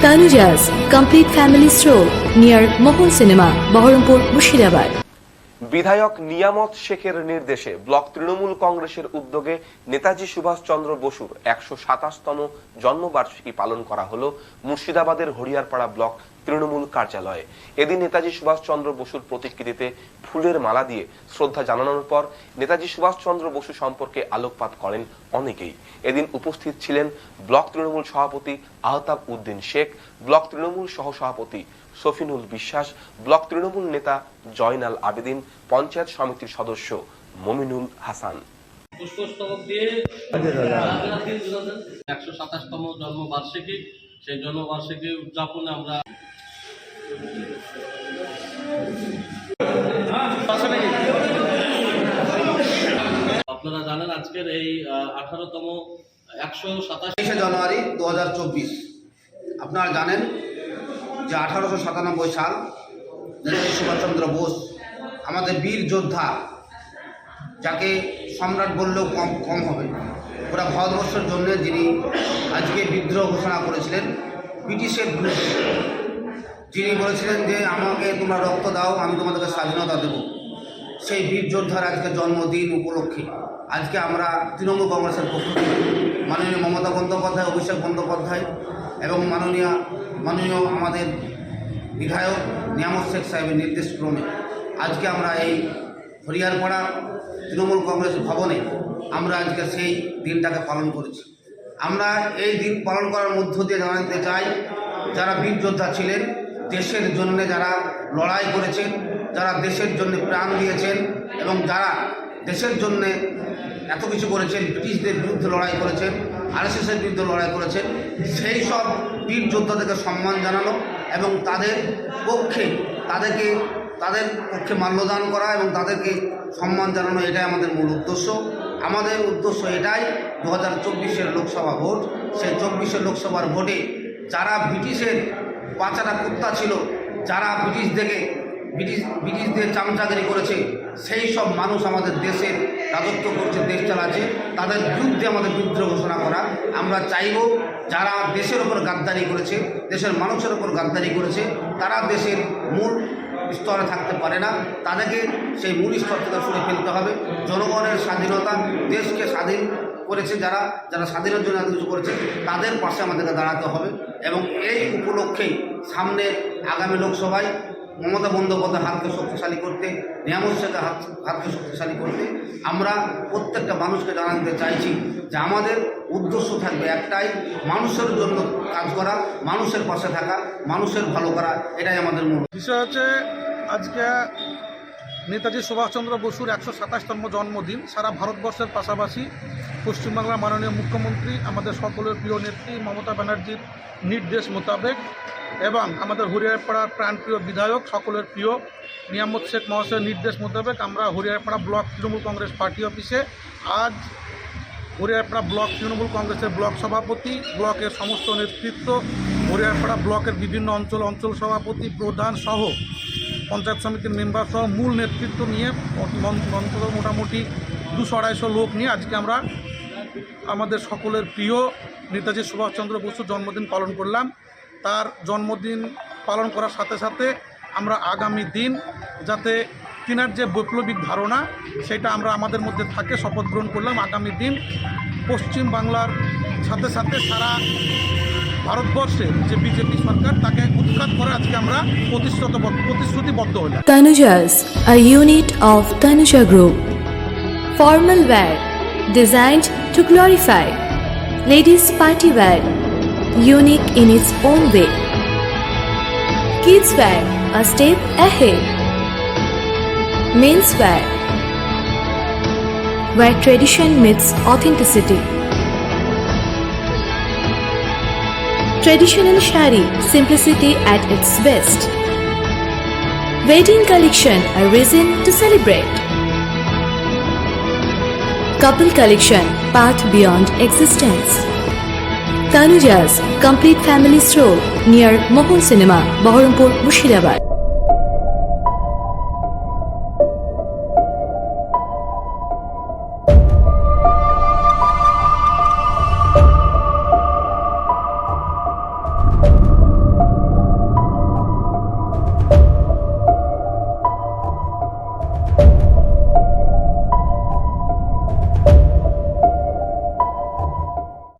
Tanujas Complete Family Stroll near Mohon Cinema, Baharampur Mushirabad. বিধায়ক নিয়ামত শেখের নির্দেশে ব্লক তৃণমূল কংগ্রেসের উদ্যোগে নেতাজি সুভাষচন্দ্র বসুর একশো সাতাশতম জন্মবার্ষিকী পালন করা হল মুর্শিদাবাদের হরিয়ারপাড়া ব্লক তৃণমূল কার্যালয়ে। এদিন নেতাজি সুভাষচন্দ্র বসুর প্রতিকৃতিতে ফুলের মালা দিয়ে শ্রদ্ধা জানানোর পর নেতাজি সুভাষচন্দ্র বসু সম্পর্কে আলোকপাত করেন অনেকেই। এদিন উপস্থিত ছিলেন ব্লক তৃণমূল সভাপতি আহতাব উদ্দিন শেখ, ব্লক তৃণমূল সহসভাপতি সফিনুল বিশ্বাস, ব্লক তৃণমূল নেতা জয়নাল আবেদিন, পঞ্চায়েত সমিতির সদস্য মমিনুল হাসান। একশো সাতাশতম জন্মবার্ষিকী, সেই জন্মবার্ষিকী উদযাপনে আমরা আপনারা জানেন আজকের এই আঠারোতম একশো সাতাশ জানুয়ারি দু হাজার চব্বিশ। আপনারা জানেন যে আঠারোশো সাতানব্বই সাল সুভাষচন্দ্র বোস আমাদের বীর যোদ্ধা, যাকে সম্রাট বললেও কম কম হবে। গোটা ভারতবর্ষের জন্য যিনি আজকে বিদ্রোহ ঘোষণা করেছিলেন, ব্রিটিশের বিরুদ্ধে। যিনি বলেছিলেন যে, আমাকে তোমরা রক্ত দাও, আমি তোমাদেরকে স্বাধীনতা দেব। সেই বীর যোদ্ধার আজকে জন্মদিন উপলক্ষে। আজকে আমরা তৃণমূল কংগ্রেসের পক্ষ থেকে মাননীয় মমতা বন্দ্যোপাধ্যায়, অভিষেক বন্দ্যোপাধ্যায় এবং মাননীয় মাননীয় আমাদের বিধায়ক নিয়ামত শেখ সাহেবের নির্দেশক্রমে আজকে আমরা এই হরিয়ারপাড়া তৃণমূল কংগ্রেস ভবনে আমরা আজকে সেই দিনটাকে পালন করেছি। আমরা এই দিন পালন করার মধ্য দিয়ে জানাতে চাই, যারা বীর যোদ্ধা ছিলেন দেশের জন্য যারা লড়াই করেছেন, যারা দেশের জন্য প্রাণ দিয়েছেন এবং যারা দেশের জন্য এত কিছু করেছেন, ব্রিটিশদের বিরুদ্ধে লড়াই করেছেন, আরএসএসের বিরুদ্ধে লড়াই করেছেন, সেই সব বীর যোদ্ধাদেরকে সম্মান জানানো এবং তাদের পক্ষে, তাদেরকে, তাদের পক্ষে মাল্যদান করা এবং তাদেরকে সম্মান জানানো এটাই আমাদের মূল উদ্দেশ্য। আমাদের উদ্দেশ্য এটাই দু হাজার চব্বিশের লোকসভা ভোট। সেই চব্বিশের লোকসভার ভোটে যারা ব্রিটিশের বাচ্চারা কুত্তা ছিল, যারা ব্রিটিশ থেকে ব্রিটিশ, ব্রিটিশদের চামচাগিরি করেছে, সেই সব মানুষ আমাদের দেশের রাজত্ব করছে, দেশ চালাচ্ছে। তাদের বিরুদ্ধে আমাদের বিদ্রোহ ঘোষণা করা। আমরা চাইব যারা দেশের ওপর গাদ্দারি করেছে, দেশের মানুষের ওপর গাদ্দারি করেছে, তারা দেশের মূল স্তরে থাকতে পারে না। তাদেরকে সেই মূল স্তর থেকে সরে ফেলতে হবে। জনগণের স্বাধীনতা, দেশকে স্বাধীন করেছে যারা যারা স্বাধীনের জন্য এত কিছু করেছে, তাদের পাশে আমাদেরকে দাঁড়াতে হবে এবং এই উপলক্ষেই সামনে আগামী লোকসভায় মমতা বন্দ্যোপাধ্যায় হাতকে শক্তিশালী করতে, নিয়ামত শেখের হাত, হাতকে শক্তিশালী করতে আমরা প্রত্যেকটা মানুষকে জানাতে চাইছি যে আমাদের উদ্দেশ্য থাকবে একটাই, মানুষের জন্য কাজ করা, মানুষের পাশে থাকা, মানুষের ভালো করা, এটাই আমাদের মূল। বিষয় হচ্ছে আজকে নেতাজি সুভাষচন্দ্র বসুর একশো সাতাশতম জন্মদিন। সারা ভারতবর্ষের পাশাপাশি পশ্চিমবাংলার মাননীয় মুখ্যমন্ত্রী, আমাদের সকলের প্রিয় নেত্রী মমতা ব্যানার্জির নির্দেশ মোতাবেক এবং আমাদের হরিয়ারপাড়ার প্রাণপ্রিয় বিধায়ক সকলের প্রিয় নিয়ামত শেখ মহাশয়ের নির্দেশ মোতাবেক আমরা হরিয়ারপাড়া ব্লক তৃণমূল কংগ্রেস পার্টি অফিসে আজ হরিয়ারপাড়া ব্লক তৃণমূল কংগ্রেসের ব্লক সভাপতি, ব্লকের সমস্ত নেতৃত্ব হরিয়ারপাড়া ব্লকের বিভিন্ন অঞ্চল অঞ্চল সভাপতি, প্রধান সহ পঞ্চায়েত সমিতির মেম্বার সহ মূল নেতৃত্ব নিয়ে অন্তত মোটামুটি দুশো আড়াইশো লোক নিয়ে আজকে আমরা আমাদের সকলের প্রিয় নেতাজি সুভাষচন্দ্র বসুর জন্মদিন পালন করলাম। তার জন্মদিন পালন করার সাথে সাথে আমরা আগামী দিন যাতে তিনার যে বৈপ্লবিক ধারণা, সেটা আমরা আমাদের মধ্যে থাকে, শপথ গ্রহণ করলাম। আগামী দিন পশ্চিম বাংলার সাথে সাথে সারা ভারতবর্ষের যে বিজেপি সরকার তাকে উৎখাত করে আজকে আমরা প্রতিশ্রুতিবদ্ধ হলাম a unit of Tanuja Group. Formal wear designed to glorify. Ladies party wear, unique in its own way. Kids wear, a step ahead. Men's wear, where tradition meets authenticity. Traditional shari, simplicity at its best. Wedding collection, a reason to celebrate. Couple collection, path beyond existence. Tanuja's complete family stroll near Mohun Cinema, Baharampur, Mushirabad.